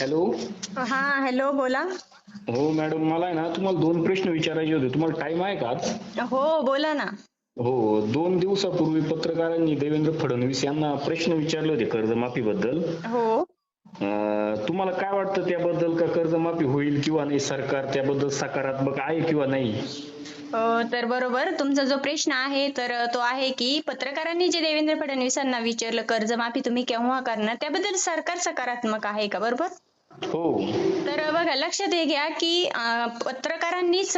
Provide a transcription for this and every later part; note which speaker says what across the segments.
Speaker 1: Hello.
Speaker 2: हा hello बोला.
Speaker 1: हो मॅडम मला आहे ना तुम्हाला दोन प्रश्न विचारायचे होते. तुम्हाला टाइम आहे का?
Speaker 2: हो बोला ना.
Speaker 1: हो दोन दिवसापूर्वी पत्रकारांनी देवेंद्र फडणवीस यांना प्रश्न विचारले होते कर्जमाफीबद्दल.
Speaker 2: हो.
Speaker 1: तुम्हाला काय वाटतं त्याबद्दल? का कर्जमाफी होईल किंवा नाही? सरकार त्याबद्दल सकारात्मक आहे किंवा नाही?
Speaker 2: तर बरोबर तुमचा जो प्रश्न आहे तर तो आहे की पत्रकारांनी जे देवेंद्र फडणवीसांना विचारलं कर्जमाफी तुम्ही केव्हा करणार? त्याबद्दल सरकार सकारात्मक आहे का? बरोबर?
Speaker 1: हो.
Speaker 2: तर बघा लक्षात घ्या की पत्रकारांनी पत्रकारांनीच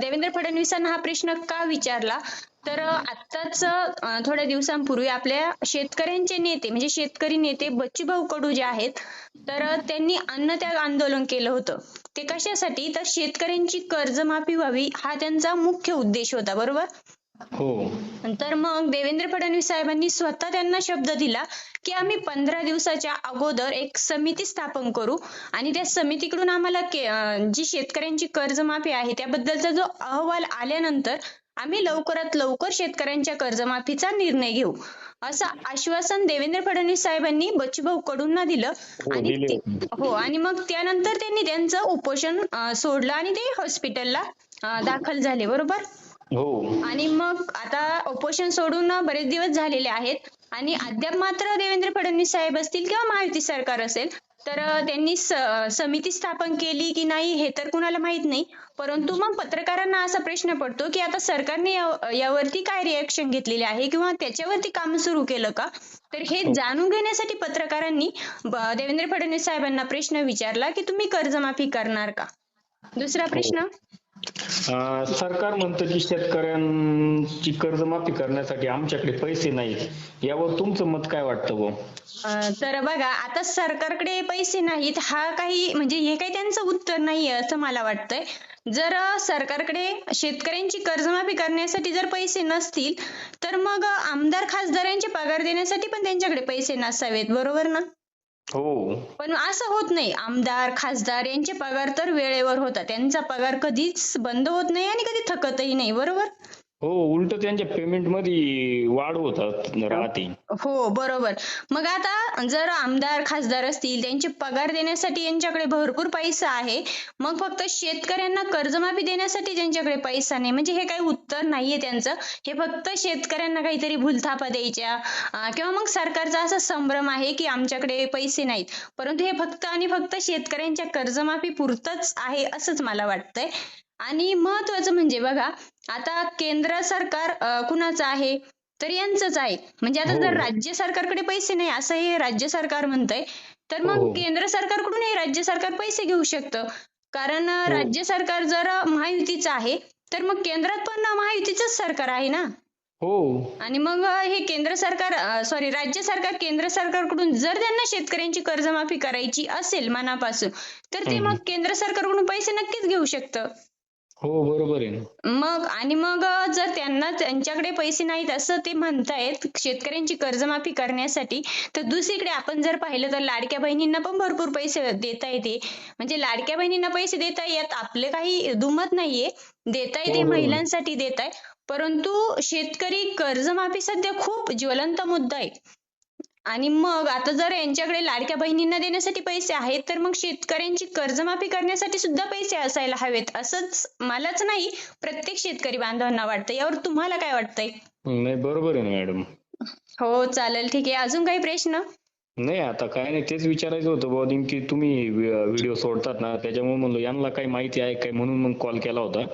Speaker 2: देवेंद्र फडणवीसांना हा प्रश्न का विचारला? तर आत्ताच थोड्या दिवसांपूर्वी आपल्या शेतकऱ्यांचे नेते म्हणजे शेतकरी नेते बच्चूभाऊ कडू जे आहेत तर त्यांनी अन्नत्याग आंदोलन केलं होतं. ते कशासाठी? तर शेतकऱ्यांची कर्जमाफी व्हावी हा त्यांचा मुख्य उद्देश होता बरोबर?
Speaker 1: हो.
Speaker 2: तर मग देवेंद्र फडणवीस साहेबांनी स्वतः त्यांना शब्द दिला की आम्ही पंधरा दिवसाच्या अगोदर एक समिती स्थापन करू आणि त्या समितीकडून आम्हाला के- अं, जी शेतकऱ्यांची कर्जमाफी आहे त्याबद्दलचा जो अहवाल आल्यानंतर आम्ही लवकरात लवकर शेतकऱ्यांच्या कर्जमाफीचा निर्णय घेऊ. असं आश्वासन देवेंद्र फडणवीस साहेबांनी बच्चूभाऊ कडूंना दिलं
Speaker 1: हो,
Speaker 2: आणि
Speaker 1: दिले
Speaker 2: ते-
Speaker 1: होते.
Speaker 2: हो आणि मग त्यानंतर त्यांनी त्यांचं उपोषण अं, सोडलं आणि ते हॉस्पिटलला दाखल झाले. बरोबर? आणि मग आता उपोषण सोडून बरेच दिवस झालेले आहेत. आणि अद्याप मात्र देवेंद्र फडणवीस साहेब असतील किंवा महायुती सरकार असेल तर त्यांनी समिती स्थापन केली की नाही हे तर कुणाला माहीत नाही. परंतु मग पत्रकारांना असा प्रश्न पडतो की आता सरकारने यावरती काय रिएक्शन घेतलेली आहे किंवा त्याच्यावरती काम सुरू केलं का? तर हे जाणून घेण्यासाठी पत्रकारांनी देवेंद्र फडणवीस साहेबांना प्रश्न विचारला की तुम्ही कर्जमाफी करणार का? दुसरा प्रश्न?
Speaker 1: अं, सरकार म्हणतं की शेतकऱ्यांची कर्जमाफी करण्यासाठी आमच्याकडे पैसे नाहीत. यावर तुमचं मत काय वाटतं भाऊ
Speaker 2: तर बघा आता सरकारकडे पैसे नाहीत हा काही म्हणजे हे काही त्यांचं उत्तर नाहीये असं मला वाटतंय. जर सरकारकडे शेतकऱ्यांची कर्जमाफी करण्यासाठी जर पैसे नसतील तर मग आमदार खासदारांचे पगार देण्यासाठी पण त्यांच्याकडे पैसे नसावेत बरोबर ना?
Speaker 1: हो.
Speaker 2: पण असं होत नाही. आमदार खासदार यांचे पगार तर वेळेवर होतात. त्यांचा पगार कधीच बंद होत नाही आणि कधी थकतही नाही. बरोबर?
Speaker 1: हो उलट त्यांच्या पेमेंटमध्ये वाढ होतात राहते.
Speaker 2: हो बरोबर. मग आता जर आमदार खासदार असतील त्यांचे पगार देण्यासाठी यांच्याकडे भरपूर पैसा आहे. मग फक्त शेतकऱ्यांना कर्जमाफी देण्यासाठी त्यांच्याकडे पैसा नाही. म्हणजे हे काही उत्तर नाहीये त्यांचं. हे फक्त शेतकऱ्यांना काहीतरी भूलथापा द्यायच्या. किंवा मग सरकारचा असा संभ्रम आहे की आमच्याकडे पैसे नाहीत. परंतु हे फक्त आणि फक्त शेतकऱ्यांच्या कर्जमाफी पुरतच आहे असंच मला वाटतंय. आणि महत्वाचं म्हणजे बघा आता केंद्र सरकार कुणाचं आहे तर यांचंच आहे म्हणजे आता
Speaker 1: हो.
Speaker 2: जर राज्य सरकारकडे पैसे नाही असं हे राज्य सरकार म्हणतंय तर मग
Speaker 1: हो.
Speaker 2: केंद्र सरकारकडून हे राज्य सरकार पैसे घेऊ शकतं कारण
Speaker 1: हो.
Speaker 2: राज्य सरकार जर महायुतीचं आहे तर मग केंद्रात पण महायुतीचंच सरकार आहे ना
Speaker 1: हो
Speaker 2: आणि मग हे केंद्र सरकार सॉरी राज्य सरकार केंद्र सरकारकडून जर त्यांना शेतकऱ्यांची कर्जमाफी करायची असेल मनापासून तर ते. मग केंद्र सरकारकडून पैसे नक्कीच घेऊ शकतं
Speaker 1: हो बरोबर आहे
Speaker 2: मग आणि मग जर त्यांना त्यांच्याकडे पैसे नाहीत असं ते म्हणतायत शेतकऱ्यांची कर्जमाफी करण्यासाठी तर दुसरीकडे आपण जर पाहिलं तर लाडक्या बहिणींना पण भरपूर पैसे देता येते. म्हणजे लाडक्या बहिणींना पैसे देता येत आपले काही दुमत नाहीये. देता येते
Speaker 1: हो.
Speaker 2: महिलांसाठी देत आहे परंतु शेतकरी कर्जमाफी सध्या खूप ज्वलंत मुद्दा आहे. आणि मग आता जर यांच्याकडे लाडक्या बहिणींना देण्यासाठी पैसे आहेत तर मग शेतकऱ्यांची कर्जमाफी करण्यासाठी सुद्धा पैसे असायला हवेत. असंच मलाच नाही प्रत्येक शेतकरी बांधवांना वाटतं. यावर तुम्हाला काय वाटतंय?
Speaker 1: नाही बरोबर आहे ना मॅडम.
Speaker 2: हो चालेल. ठीक आहे. अजून काही प्रश्न?
Speaker 1: नाही आता काय नाही तेच विचारायचं होतं बुवा नेमकी तुम्ही व्हिडिओ सोडतात ना त्याच्यामुळे म्हणलो यांना काही माहिती आहे काय म्हणून मग कॉल केला होता.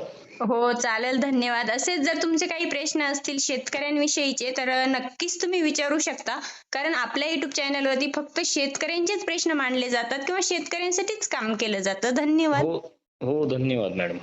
Speaker 2: हो चालेल धन्यवाद. असेच जर तुमचे काही प्रश्न असतील शेतकऱ्यांविषयीचे तर नक्कीच तुम्ही विचारू शकता. कारण आपल्या युट्यूब चॅनलवरती फक्त शेतकऱ्यांचेच प्रश्न मांडले जातात किंवा शेतकऱ्यांसाठीच काम केलं जातं. धन्यवाद.
Speaker 1: हो हो धन्यवाद मॅडम.